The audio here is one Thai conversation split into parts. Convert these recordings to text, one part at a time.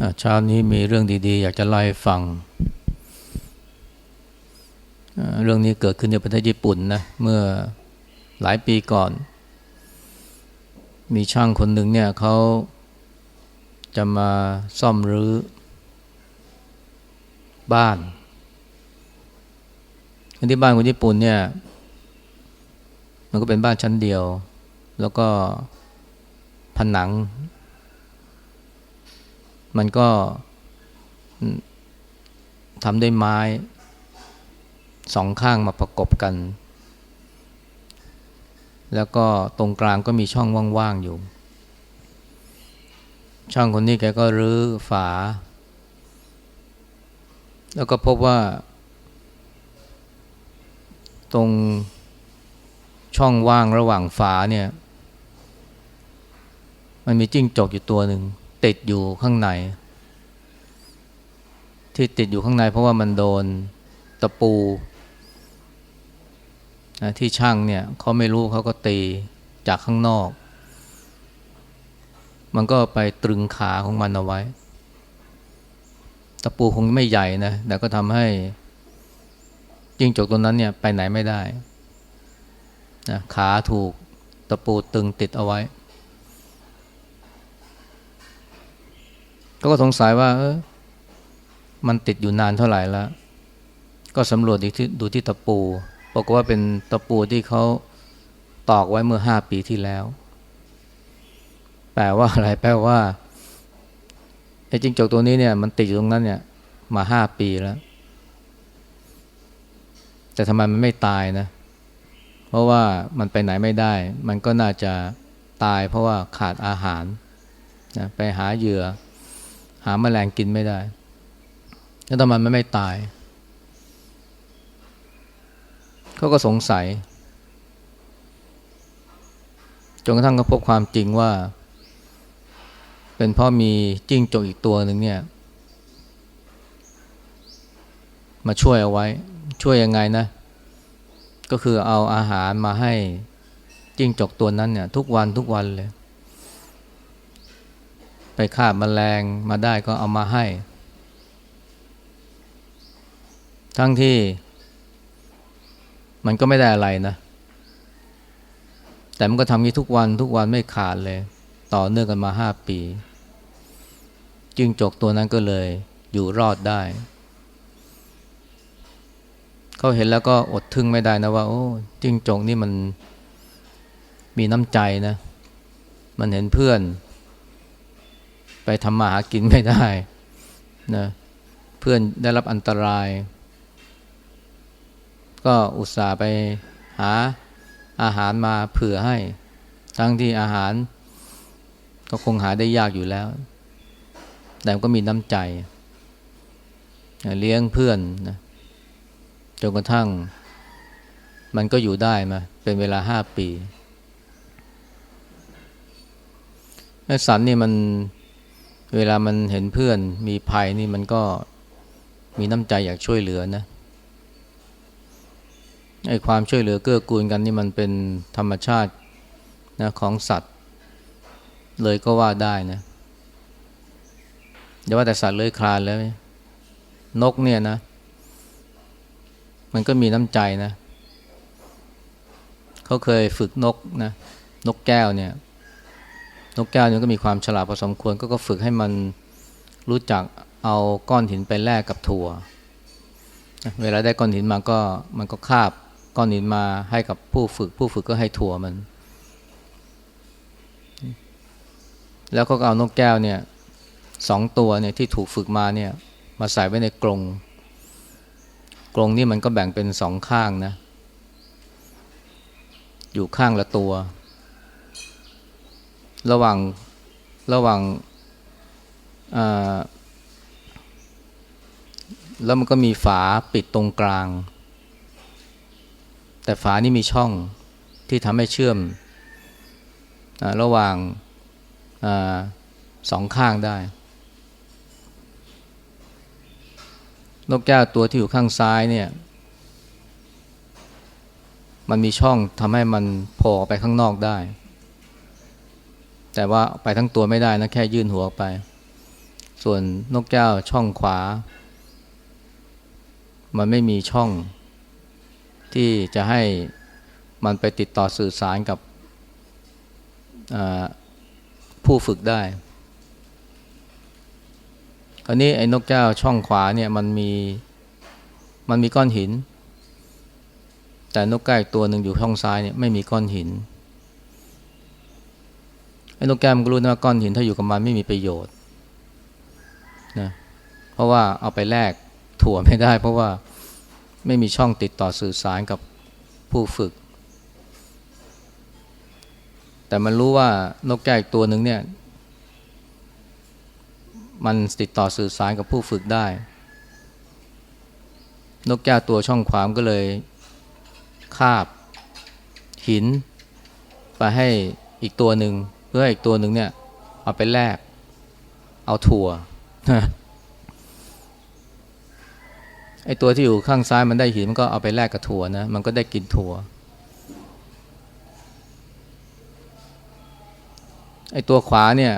อะเช้านี้มีเรื่องดีๆ อยากจะเล่าให้ฟัง เรื่องนี้เกิดขึ้นในประเทศญี่ปุ่นนะเมื่อหลายปีก่อน มีช่างคนหนึ่งเนี่ยเขาจะมาซ่อมรื้อบ้านที่บ้านคนญี่ปุ่นเนี่ย มันก็เป็นบ้านชั้นเดียว แล้วก็ผนัง มันก็ทำด้วยไม้สองข้างมาประกบกัน แล้วก็ตรงกลางก็มีช่องว่างๆอยู่ ช่างคนนี้แกก็รื้อฝา แล้วก็พบว่า ตรงช่องว่างระหว่างฝาเนี่ย มันมีจิ้งจกอยู่ตัวหนึ่ง ติดอยู่ข้างใน ที่ติดอยู่ข้างในเพราะว่ามันโดนตะปูนะที่ช่างเนี่ยเขาไม่รู้เขาก็ตีจากข้างนอก มันก็ไปตรึงขาของมันเอาไว้ ตะปูคงไม่ใหญ่นะ แต่ก็ทำให้จิ้งจกตัวนั้นเนี่ยไปไหนไม่ได้นะขาถูกตะปูตึงติดเอาไว้ ก็สงสัยว่าเออมันติดอยู่นานเท่าไหร่แล้ว ก็สำรวจดูที่ดูที่ตะปูบอกว่าเป็นตะปูที่เขาตอกไว้เมื่อห้าปีที่แล้ว แปลว่าอะไร แปลว่าไอ้จิงจกตัวนี้เนี่ยมันติดอยู่ตรงนั้นเนี่ย มาห้าปีแล้ว แต่ทำไมมันไม่ตายนะ เพราะว่ามันไปไหนไม่ได้ มันก็น่าจะตายเพราะว่าขาดอาหารนะไปหาเหยื่อ หาแมลงกินไม่ได้แล้วทำไมมันไม่ตาย เขาก็สงสัย จนกระทั่งเขาพบความจริงว่า เป็นเพราะมีจิ้งจกอีกตัวหนึ่งเนี่ย มาช่วยเอาไว้ ช่วยยังไงนะ ก็คือเอาอาหารมาให้จิ้งจกตัวนั้นเนี่ย ทุกวันทุกวันเลย ไปฆ่ามาแมลงมาได้ก็เอามาให้ ทั้งที่มันก็ไม่ได้อะไรนะ แต่มันก็ทำนี้ทุกวันทุกวันไม่ขาดเลย ต่อเนื่องกันมาห้าปี จึงจกตัวนั้นก็เลยอยู่รอดได้ เขาเห็นแล้วก็อดทึ่งไม่ได้นะว่า โอ้จิ้งจกนี่มันมีน้ำใจนะ มันเห็นเพื่อน ไปทำมาหากินไม่ได้นะเพื่อนได้รับอันตราย ก็อุตส่าห์ไปหาอาหารมาเผื่อให้ ทั้งที่อาหาร ก็คงหาได้ยากอยู่แล้ว แต่ก็มีน้ำใจ เลี้ยงเพื่อนนะจนกระทั่ง มันก็อยู่ได้มา เป็นเวลาห้าปีไอ้สันนี่มัน เวลามันเห็นเพื่อนมีภัยนี่มันก็มีน้ำใจอยากช่วยเหลือนะไอ้ความช่วยเหลือเกื้อกูลกันนี่มันเป็นธรรมชาตินะของสัตว์ เลยก็ว่าได้นะอย่าว่าแต่สัตว์เลยคลานแล้ว นกเนี่ยนะ มันก็มีน้ำใจนะเขาเคยฝึกนกนะ นกแก้วเนี่ย นกแก้วเนี่ยก็มีความฉลาดพอสมควรก็ก็ฝึกให้มันรู้จักเอาก้อนหินไปแลกกับถั่ว เวลาได้ก้อนหินมาก็มันก็คาบก้อนหินมาให้กับผู้ฝึก ผู้ฝึกก็ให้ถั่วมัน แล้วก็เอานกแก้วเนี่ยสองตัวเนี่ยที่ถูกฝึกมาเนี่ยมาใส่ไว้ในกรงกรงนี่มันก็แบ่งเป็นสองข้างนะ อยู่ข้างละตัว ระหว่างระหว่างแล้วมันก็มีฝาปิดตรงกลาง แต่ฝานี่มีช่องที่ทำให้เชื่อมอระหว่างอสองข้างได้ นกแก้วตัวที่อยู่ข้างซ้ายเนี่ย มันมีช่องทำให้มันโผล่ไปข้างนอกได้ แต่ว่าไปทั้งตัวไม่ได้นะแค่ยื่นหัวไป ส่วนนกแก้วช่องขวา มันไม่มีช่อง ที่จะให้มันไปติดต่อสื่อสารกับผู้ฝึกได้คราวนี้ไอ้นกแก้วช่องขวาเนี่ยมันมีมันมีก้อนหิน แต่นกแก้วตัวหนึ่งอยู่ช่องซ้ายเนี่ยไม่มีก้อนหิน ไอ้นกแก้วมันก็รู้นะว่าก้อนหินถ้าอยู่กับมันไม่มีประโยชน์นะเพราะว่าเอาไปแลกถั่วไม่ได้ เพราะว่าไม่มีช่องติดต่อสื่อสารกับผู้ฝึก แต่มันรู้ว่านกแก้วอีกตัวหนึ่งเนี่ย มันติดต่อสื่อสารกับผู้ฝึกได้ นกแก้วตัวช่องขวามก็เลยคาบหิน ไปให้อีกตัวหนึ่ง พื่ออีกตัวหนึ่งเนี่ย เอาไปแลกเอาถั่วไอตัวที่อยู่ข้างซ้ายมันได้หินมันก็เอาไปแลกกับถั่วนะ มันก็ได้กินถั่วไอตัวขวาเนี่ย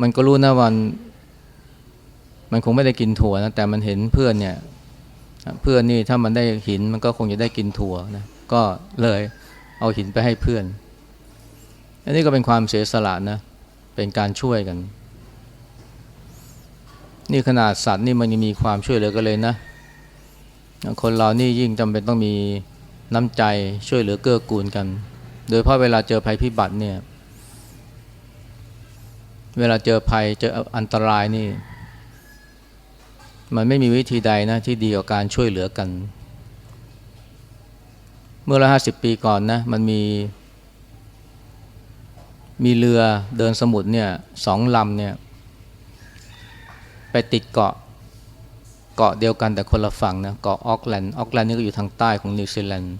มันก็รู้นะวัน มันคงไม่ได้กินถั่วนะแต่มันเห็นเพื่อนเนี่ย เพื่อนนี่ถ้ามันได้หินมันก็คงจะได้กินถั่วนะก็เลยเอาหินไปให้เพื่อน อันนี้ก็เป็นความเสียสละนะ เป็นการช่วยกัน นี่ขนาดสัตว์นี่มันยังมีความช่วยเหลือกันเลยนะ คนเรานี่ยิ่งจำเป็นต้องมีน้ำใจช่วยเหลือเกื้อกูลกัน โดยเพราะเวลาเจอภัยพิบัติเนี่ย เวลาเจอภัยเจออันตรายนี่ มันไม่มีวิธีใดนะที่ดีกว่าการช่วยเหลือกัน เมื่อร้อยห้าสิบปีก่อนนะ มันมี มีเรือเดินสมุทรเนี่ยสองลำเนี่ยไปติดเกาะเกาะเดียวกันแต่คนละฝั่งนะเกาะออกแลนด์ออกแลนด์นี่ก็อยู่ทางใต้ของนิวซีแลนด์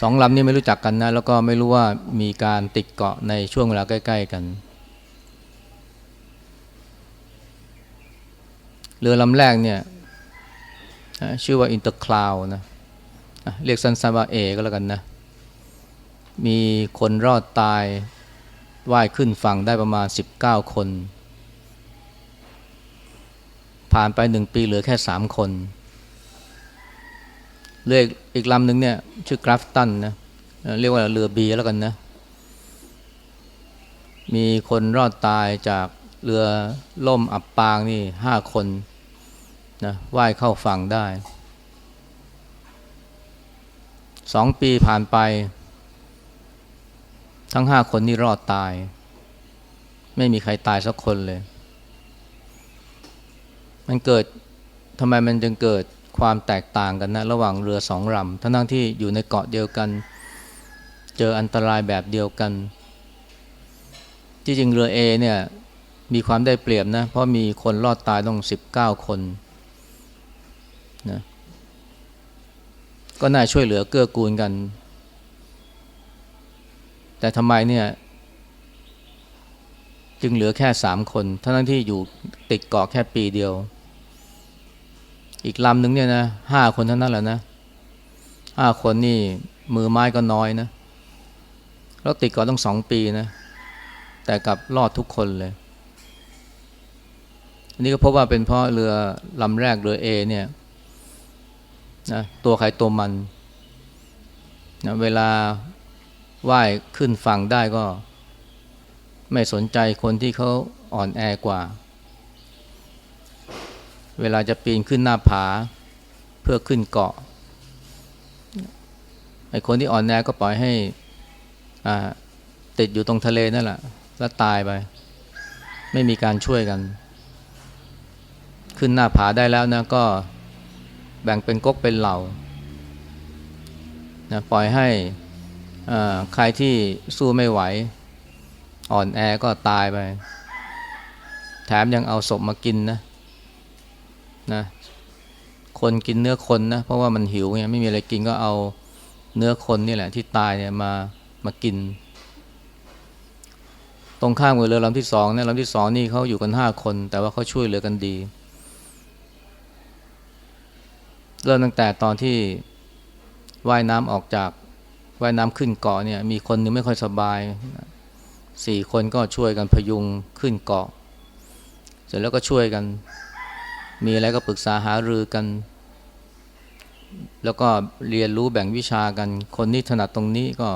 สองลำนี้ไม่รู้จักกันนะ แล้วก็ไม่รู้ว่ามีการติดเกาะในช่วงเวลาใกล้ ๆ กัน เรือลำแรกเนี่ยชื่อว่าอินเตอร์คลาวนะเรียกสั้นๆว่าเอก็แล้วกันนะ มีคนรอดตายว่ายขึ้นฝั่งได้ประมาณ 19 คน ผ่านไปหนึ่งปีเหลือแค่สามคนเรืออีกลำหนึ่งเนี่ย ชื่อกราฟตันนะเรียกว่าเรือบีแล้วกันนะ มีคนรอดตายจากเรือล่มอับปางนี่ห้าคนนะว่ายเข้าฝั่งได้สองปีผ่านไป ทั้งห้าคนนี่รอดตาย ไม่มีใครตายสักคนเลย มันเกิดทำไมมันจึงเกิดความแตกต่างกันนะ ระหว่างเรือสองลำทั้งทั้งที่อยู่ในเกาะเดียวกัน เจออันตรายแบบเดียวกันที่จริงเรือเอเนี่ยมีความได้เปรียบนะ เพราะมีคนรอดตายต้องสิบเก้าคนนะก็น่าช่วยเหลือเกื้อกูลกัน แต่ทำไมเนี่ย จึงเหลือแค่สามคนทั้งที่อยู่ติดเกาะแค่ปีเดียว อีกลำหนึ่งเนี่ยนะห้าคนเท่านั้นแหละนะห้าคนนี่มือไม้ก็น้อยนะแล้วติดเกาะต้องสองปีนะ แต่กลับรอดทุกคนเลยอันนี้ก็พบว่าเป็นเพราะเรือลำแรกเรือเอเนี่ยนะตัวใครตัวมันนะเวลา ว่ายขึ้นฝั่งได้ก็ ไม่สนใจคนที่เขาอ่อนแอกว่า เวลาจะปีนขึ้นหน้าผาเพื่อขึ้นเกาะไอ้คนที่อ่อนแอก็ปล่อยให้ติดอยู่ตรงทะเลนั่นแหละแล้วตายไป ไม่มีการช่วยกัน ขึ้นหน้าผาได้แล้วนะก็แบ่งเป็นก๊กเป็นเหล่านะปล่อยให้ ใครที่สู้ไม่ไหว อ่อนแอก็ตายไป แถมยังเอาศพมากินนะนะคนกินเนื้อคนนะ เพราะว่ามันหิวไงไม่มีอะไรกินก็เอาเนื้อคนนี่แหละ ที่ตายเนี่ยมามากิน ตรงข้ามกับเรือลำที่สองเนี่ยลำที่สองนี่เขาอยู่กันห้าคน แต่ว่าเขาช่วยเหลือกันดีเริ่มตั้งแต่ตอนที่ว่ายน้ำออกจาก ว่ายน้ำขึ้นเกาะเนี่ยมีคนนึงไม่ค่อยสบายสี่คนก็ช่วยกันพยุงขึ้นเกาะ เสร็จแล้วก็ช่วยกัน มีอะไรก็ปรึกษาหารือกัน แล้วก็เรียนรู้แบ่งวิชากัน คนนี้ถนัดตรงนี้ก็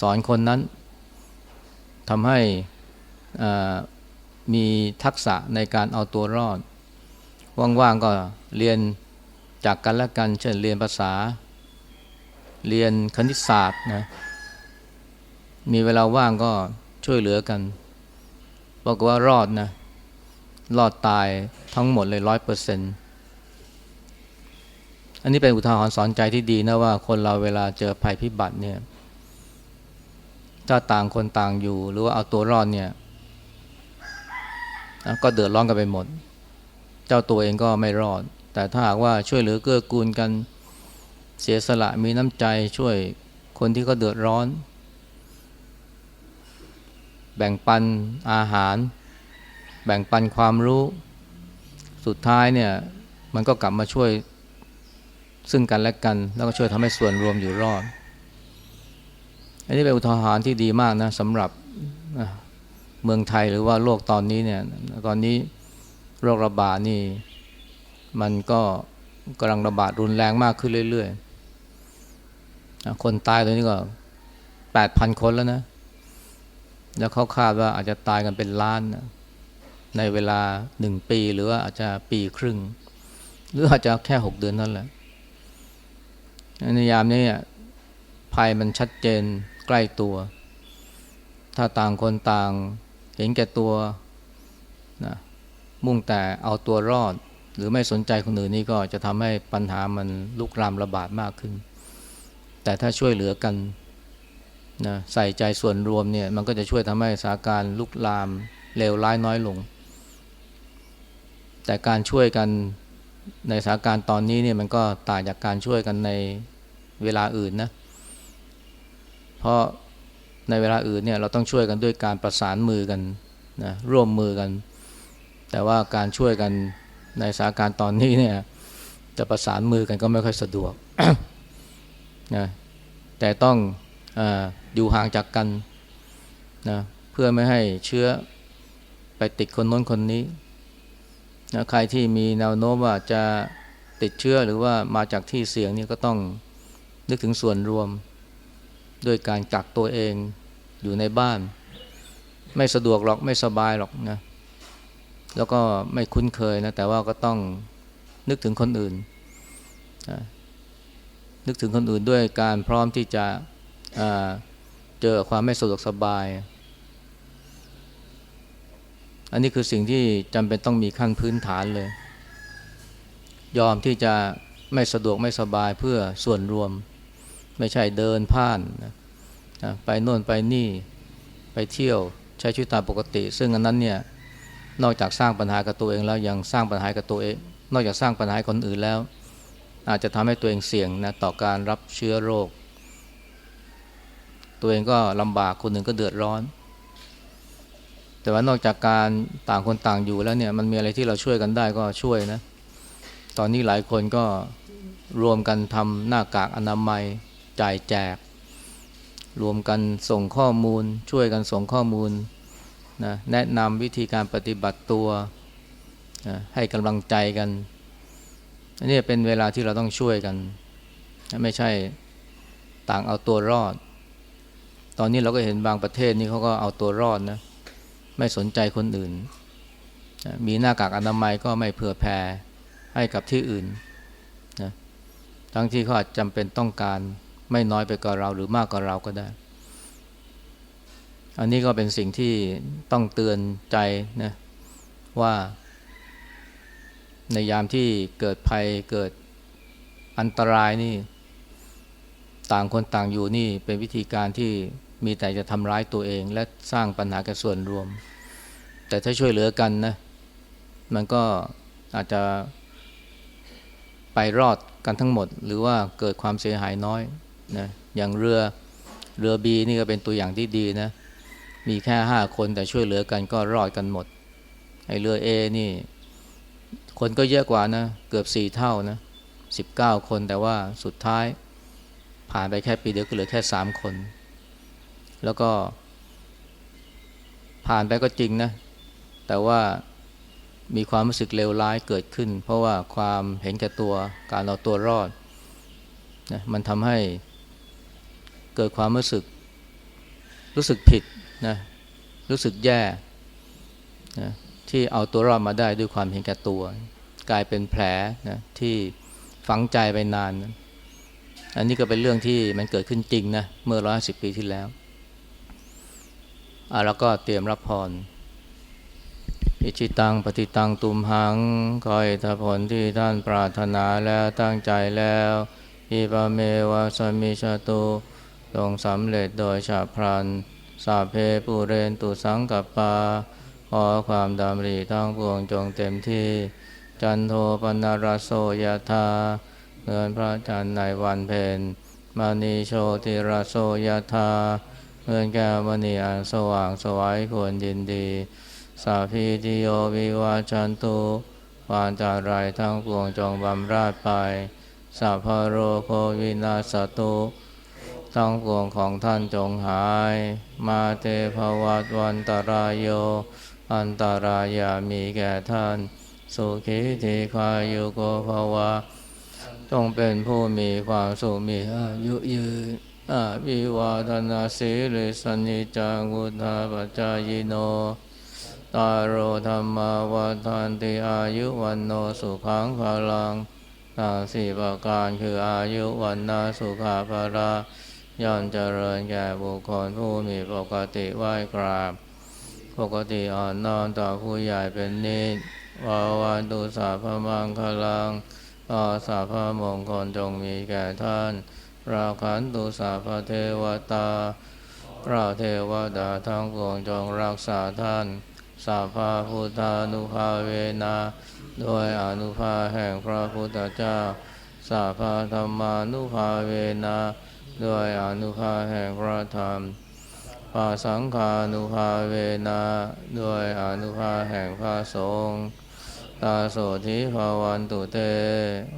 สอนคนนั้นทำให้มีทักษะในการเอาตัวรอด ว่างๆก็เรียนจากกันและกัน เช่นเรียนภาษา เรียนคณิตศาสตร์นะ มีเวลาว่างก็ช่วยเหลือกัน บอกว่ารอดนะ รอดตายทั้งหมดเลยร้อยเปอร์เซ็นต์อันนี้เป็นอุทาหรณ์สอนใจที่ดีนะว่าคนเราเวลาเจอภัยพิบัติเนี่ย ถ้าต่างคนต่างอยู่ หรือว่าเอาตัวรอดเนี่ย ก็เดือดร้อนกันไปหมด เจ้าตัวเองก็ไม่รอด แต่ถ้าหากว่าช่วยเหลือเกื้อกูลกัน เสียสละมีน้ำใจช่วยคนที่เขาเดือดร้อน แบ่งปันอาหาร แบ่งปันความรู้ สุดท้ายเนี่ยมันก็กลับมาช่วยซึ่งกันและกัน แล้วก็ช่วยทำให้ส่วนรวมอยู่รอด อันนี้เป็นอุทาหรณ์ที่ดีมากนะสำหรับเมืองไทยหรือว่าโลกตอนนี้เนี่ยตอนนี้โรคระบาดนี่มันก็กำลังระบาดรุนแรงมากขึ้นเรื่อยๆ คนตายตอนนี้ก็แปดพันคนแล้วนะ แล้วเขาคาดว่าอาจจะตายกันเป็นล้านนะในเวลาหนึ่งปีหรือว่าอาจจะปีครึ่ง หรืออาจจะแค่หกเดือนนั่นแหละในยามนี้อะภัยมันชัดเจนใกล้ตัว ถ้าต่างคนต่าง เห็นแก่ตัวนะมุ่งแต่เอาตัวรอด หรือไม่สนใจคนอื่นนี่ก็จะทำให้ปัญหามันลุกรามระบาดมากขึ้น แต่ถ้าช่วยเหลือกันนะใส่ใจส่วนรวมเนี่ยมันก็จะช่วยทำให้สถานการณ์ลุกลามเลวร้ายน้อยลง แต่การช่วยกันในสถานการณ์ตอนนี้เนี่ยมันก็ต่างจากการช่วยกันในเวลาอื่นนะ เพราะในเวลาอื่นเนี่ยเราต้องช่วยกันด้วยการประสานมือกันนะร่วมมือกัน แต่ว่าการช่วยกันในสถานการณ์ตอนนี้เนี่ยจะประสานมือกันก็ไม่ค่อยสะดวก นะแต่ต้องออยู่ห่างจากกันนะเพื่อไม่ให้เชื้อไปติดคนโน้นคนนี้นะใครที่มีแนวโน้มว่าจะติดเชื้อหรือว่ามาจากที่เสี่ยงนี่ก็ต้องนึกถึงส่วนรวมด้วยการกักตัวเองอยู่ในบ้าน ไม่สะดวกหรอกไม่สบายหรอกนะแล้วก็ไม่คุ้นเคยนะแต่ว่าก็ต้องนึกถึงคนอื่น นึกถึงคนอื่นด้วยการพร้อมที่จะเจอความไม่สะดวกสบาย อันนี้คือสิ่งที่จำเป็นต้องมีขั้นพื้นฐานเลย ยอมที่จะไม่สะดวกไม่สบายเพื่อส่วนรวม ไม่ใช่เดินผ่านไปโน่นไปนี่ไปเที่ยวใช้ชีวิตตามปกติ ซึ่งอันนั้นเนี่ยนอกจากสร้างปัญหากับตัวเองแล้วยังสร้างปัญหากับตัวเอง นอกจากสร้างปัญหาคนอื่นแล้ว อาจจะทำให้ตัวเองเสี่ยงนะต่อการรับเชื้อโรค ตัวเองก็ลำบากคนหนึ่งก็เดือดร้อน แต่ว่านอกจากการต่างคนต่างอยู่แล้วเนี่ยมันมีอะไรที่เราช่วยกันได้ก็ช่วยนะ ตอนนี้หลายคนก็รวมกันทำหน้ากากอนามัยจ่ายแจก รวมกันส่งข้อมูล ช่วยกันส่งข้อมูลนะแนะนำวิธีการปฏิบัติตัวนะให้กำลังใจกัน อันนี้เป็นเวลาที่เราต้องช่วยกัน ไม่ใช่ต่างเอาตัวรอด ตอนนี้เราก็เห็นบางประเทศนี่เขาก็เอาตัวรอดนะ ไม่สนใจคนอื่น มีหน้ากากอนามัยก็ไม่เผื่อแผ่ให้กับที่อื่นนะทั้งที่เขาอาจจำเป็นต้องการไม่น้อยไปกว่าเราหรือมากกว่าเราก็ได้ อันนี้ก็เป็นสิ่งที่ต้องเตือนใจนะว่า ในยามที่เกิดภัยเกิดอันตรายนี่ ต่างคนต่างอยู่นี่เป็นวิธีการที่มีแต่จะทำร้ายตัวเอง และสร้างปัญหาแก่ส่วนรวม แต่ถ้าช่วยเหลือกันนะ มันก็อาจจะไปรอดกันทั้งหมด หรือว่าเกิดความเสียหายน้อยนะอย่างเรือเรือบีนี่ก็เป็นตัวอย่างที่ดีนะ มีแค่ห้าคนแต่ช่วยเหลือกันก็รอดกันหมดไอเรือเอนี่ คนก็เยอะกว่านะ เกือบสี่เท่านะสิบเก้าคนแต่ว่าสุดท้ายผ่านไปแค่ปีเดียวก็เหลือแค่สามคน แล้วก็ ผ่านไปก็จริงนะ แต่ว่ามีความรู้สึกเลวร้ายเกิดขึ้น เพราะว่าความเห็นแก่ตัวการเอาตัวรอดนะมันทำให้เกิดความรู้สึก รู้สึกผิดนะรู้สึกแย่นะ ที่เอาตัวรอดมาได้ด้วยความเห็นแก่ตัว กลายเป็นแผลนะที่ฝังใจไปนานนะอันนี้ก็เป็นเรื่องที่มันเกิดขึ้นจริงนะเมื่อร้อยสิบปีที่แล้วอะแล้วก็เตรียมรับพรอิชิตังปฏิตังตุมหังคอยถ้าผลที่ท่านปรารถนาแล้วตั้งใจแล้วอิปเมวะสมิชาตุจงสำเร็จโดยฉับพลัน สาเพปูเรนตุสังกัปปา อความดำริทั้งปวงจงเต็มที่ จันโทปนารโสยธาเงินพระจันทร์ในวันเพ็ญมณีโชติรโสยธาเงินแก้วมณีอันสว่างสวัยควรยินดี สาพีติโยวิวาจันตุวานจารายทั้งปวงจงบำราดไปสัพพโรโควินาสตุทั้งปวงของท่านจงหาย มาเตภวัตวันตรายโย อันตรายามีแก่ท่าน สุขีทีคายุโกภาวะจงเป็นผู้มีความสุขมีอายุยืนอาวิวาทนาสีริสนิจังวุธาปจายโน ตารโรธรรมาวันทันติอายุวันโนสุขังภาลังทั้งสี่ประการคืออายุวันนาสุขาภาระย่อมเจริญแก่บุคคลผู้มีปกติไหวกราบ ปกติอ่อนน้อมต่อผู้ใหญ่เป็นนิจวาวันตุสาพมังคลังก็สาพมงคลจงมีแก่ท่าน ราขันตุสาพเทวตาพระเทวดาทั้งปวงจงรักษาท่าน สาภาพุทธานุภาเวนาด้วยอนุภาแห่งพระพุทธเจ้า สาภาธรรมานุภาเวนาด้วยอนุภาแห่งพระธรรม ปาสังฆานุภาเวนาด้วยอนุภาแห่งพระสงฆ์ตาโสธิภาวันตุเต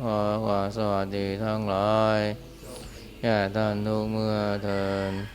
ขอความสวัสดีทั้งหลายแก่ท่านทุกเมื่อเทิน